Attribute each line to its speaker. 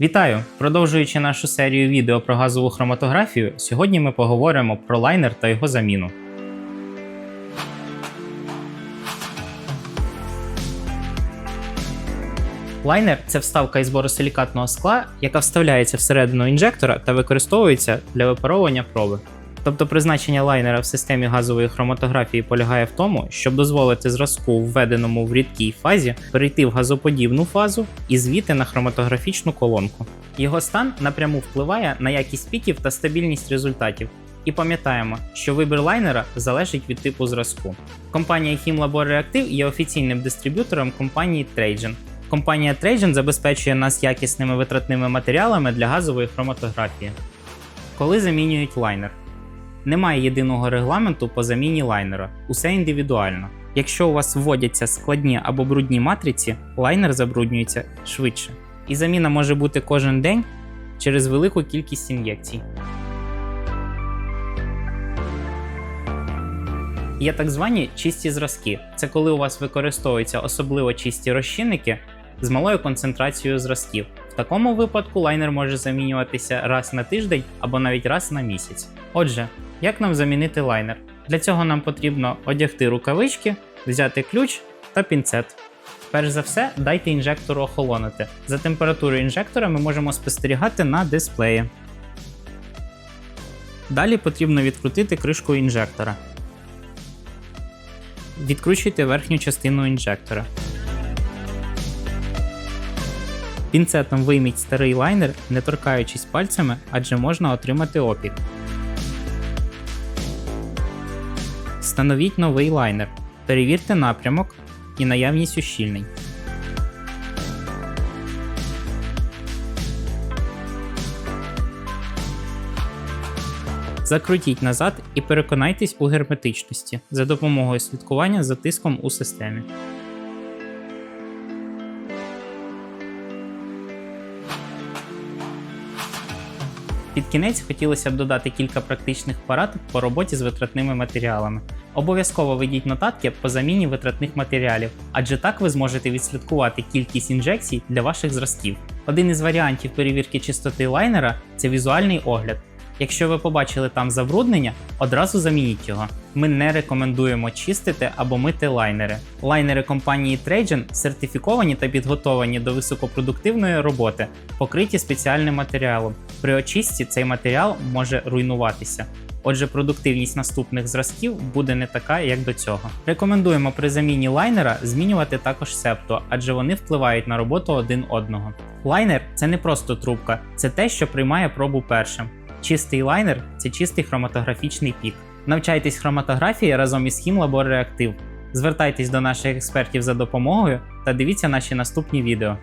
Speaker 1: Вітаю! Продовжуючи нашу серію відео про газову хроматографію, сьогодні ми поговоримо про лайнер та його заміну. Лайнер це вставка із боросилікатного скла, яка вставляється всередину інжектора та використовується для випаровування проби. Тобто призначення лайнера в системі газової хроматографії полягає в тому, щоб дозволити зразку, введеному в рідкій фазі, перейти в газоподібну фазу і звідти на хроматографічну колонку. Його стан напряму впливає на якість піків та стабільність результатів. І пам'ятаємо, що вибір лайнера залежить від типу зразку. Компанія Himlabor Reactive є офіційним дистриб'ютором компанії Trajan. Компанія Trajan забезпечує нас якісними витратними матеріалами для газової хроматографії. Коли замінюють лайнер? Немає єдиного регламенту по заміні лайнера, усе індивідуально. Якщо у вас вводяться складні або брудні матриці, лайнер забруднюється швидше. І заміна може бути кожен день через велику кількість ін'єкцій. Є так звані чисті зразки. Це коли у вас використовуються особливо чисті розчинники з малою концентрацією зразків. В такому випадку лайнер може замінюватися раз на тиждень або навіть раз на місяць. Отже, як нам замінити лайнер? Для цього нам потрібно одягти рукавички, взяти ключ та пінцет. Перш за все, дайте інжектору охолонути. За температурою інжектора ми можемо спостерігати на дисплеї. Далі потрібно відкрутити кришку інжектора. Відкручуйте верхню частину інжектора. Пінцетом вийміть старий лайнер, не торкаючись пальцями, адже можна отримати опік. Встановіть новий лайнер. Перевірте напрямок і наявність ущільнень. Закрутіть назад і переконайтесь у герметичності за допомогою слідкування за тиском у системі. Під кінець хотілося б додати кілька практичних порад по роботі з витратними матеріалами. Обов'язково ведіть нотатки по заміні витратних матеріалів, адже так ви зможете відслідкувати кількість інжекцій для ваших зразків. Один із варіантів перевірки чистоти лайнера це візуальний огляд. Якщо ви побачили там забруднення, одразу замініть його. Ми не рекомендуємо чистити або мити лайнери. Лайнери компанії Trajan сертифіковані та підготовані до високопродуктивної роботи, покриті спеціальним матеріалом. При очистці цей матеріал може руйнуватися. Отже, продуктивність наступних зразків буде не така, як до цього. Рекомендуємо при заміні лайнера змінювати також септо, адже вони впливають на роботу один одного. Лайнер це не просто трубка, це те, що приймає пробу першим. Чистий лайнер це чистий хроматографічний пік. Навчайтесь хроматографії разом із Хімлабор Реактив. Звертайтесь до наших експертів за допомогою та дивіться наші наступні відео.